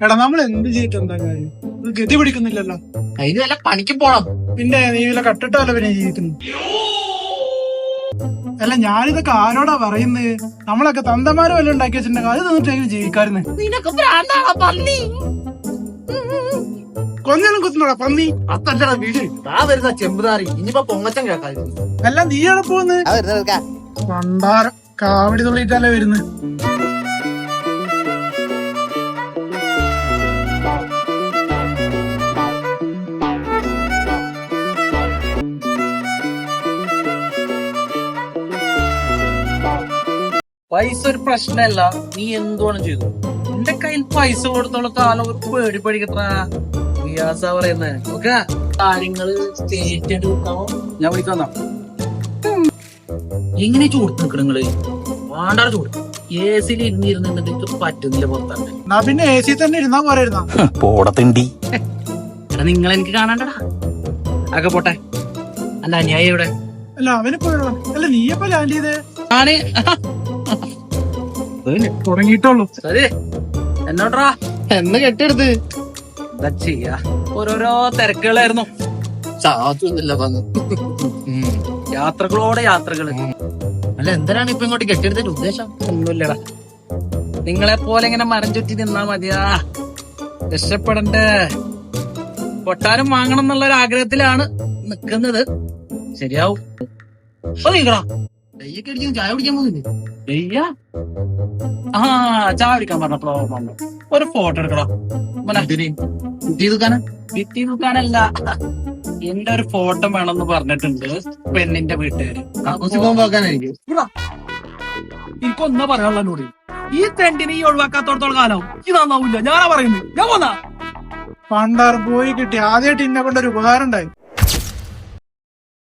എടാ നമ്മൾ എന്ത് ചെയ്തിട്ട് എന്താ കാര്യം? ഇത് ഗതി പിടിക്കുന്നില്ലല്ലോ. അതിന് വല്ല പണിക്ക് പോണം. പിന്നെ നീ വല്ല കട്ടിട്ടല്ലോ പിന്നെ ജീവിക്കുന്നു? അല്ല ഞാനിതൊക്കെ ആരോടാ പറയുന്നത് നമ്മളൊക്കെ തന്തമാരും വല്ല ഉണ്ടാക്കി വെച്ചിട്ടുണ്ടെങ്കിൽ അത് നിന്നിട്ടെങ്കിലും ജീവിക്കാരുന്ന്. നിനക്ക് ഭ്രാന്താണോ പന്നി? കൊഞ്ഞാലും കുത്തുന്നോടാ പന്നി. അതല്ലടാ വീട്. ആ വരുന്ന ചെമ്പുതാറി ഇനിയിപ്പോ പൊങ്ങച്ചം കേൾക്കാതിരുന്നു അല്ല നീ പോകുന്നത് പണ്ടാരം കാവടി തുള്ളിയിട്ടല്ലേ വരുന്നത് പൈസ ഒരു പ്രശ്നമല്ല നീ എന്തുവാണ് ചെയ്തു? എന്റെ കയ്യിൽ പൈസ കൊടുത്തോളം കാലം ഒരു പേടി പേടിക്കട്ടാ വിയാസ പറയുന്നത് ഓക്കെ? കാര്യങ്ങൾ സ്റ്റേറ്റ് എടുക്കാവോ ഞാൻ വിളിക്കാം എങ്ങനെ ചൂട് നിൽക്കണം നിങ്ങൾ? വേണ്ടാ ചൂട്. എ സിയിൽ ഇരുന്നിരുന്നിട്ട് പറ്റുന്നില്ല പുറത്താണ് എന്നാ പിന്നെ എ സി തന്നെ ഇരുന്നാ പോരായിരുന്നാ പോടത്തിണ്ടി എടാ നിങ്ങൾ എനിക്ക് കാണണ്ടടാ. അതൊക്കെ പോട്ടെ. അല്ല അന്യായം ഇവിടെ അല്ല അവനിപ്പോ എവിടെ? അല്ല നീ എപ്പോ ലാൻഡ് ചെയ്തേ? ആണ്. തുടങ്ങിയിട്ടുള്ളൂ എന്നോട്രാ. എന്ന് കെട്ടെടുത്ത് എന്താ ചെയ്യാ? ഓരോരോ തിരക്കുകളായിരുന്നു. സാധുന്നില്ല യാത്രകളോടെ യാത്രകൾ അല്ല എന്തിനാണ് ഇപ്പൊ ഇങ്ങോട്ട് കെട്ടിയെടുത്തിന്റെ ഉദ്ദേശം? ഒന്നുമില്ലടാ. നിങ്ങളെ പോലെ ഇങ്ങനെ മരം ചുറ്റി നിന്നാ മതിയാ. രക്ഷപ്പെടണ്ടേ. കൊട്ടാരം വാങ്ങണം എന്നുള്ള ഒരു ആഗ്രഹത്തിലാണ് നിക്കുന്നത്. ശരിയാവും. ചായ കുടിക്കാൻ പോകുന്നില്ലേ? വെയ്യ ആ ചായ കുടിക്കാൻ പറഞ്ഞപ്പോ പറഞ്ഞു ഒരു ഫോട്ടോ എടുക്കടാ. മോനെ കുട്ടി ദുക്കാന ഭിത്തി നോക്കാനല്ല എന്റെ ഒരു ഫോട്ടോ വേണമെന്ന് പറഞ്ഞിട്ടുണ്ട് പെണ്ണിന്റെ വീട്ടുകാര്. എനിക്കൊന്നാ പറയാനുള്ള എന്നോട്. ഈ തെണ്ടിനെ ഈ ഒഴിവാക്കാത്തോടത്തോളം കാലം ഇത് നന്നാവില്ല ഞാനാ പറയുന്നത് ഞാൻ പോന്നാ? പണ്ടാർ പോയി കിട്ടി. ആദ്യമായിട്ട് ഇന്നെ കൊണ്ടൊരു ഉപകാരം ഉണ്ടായി.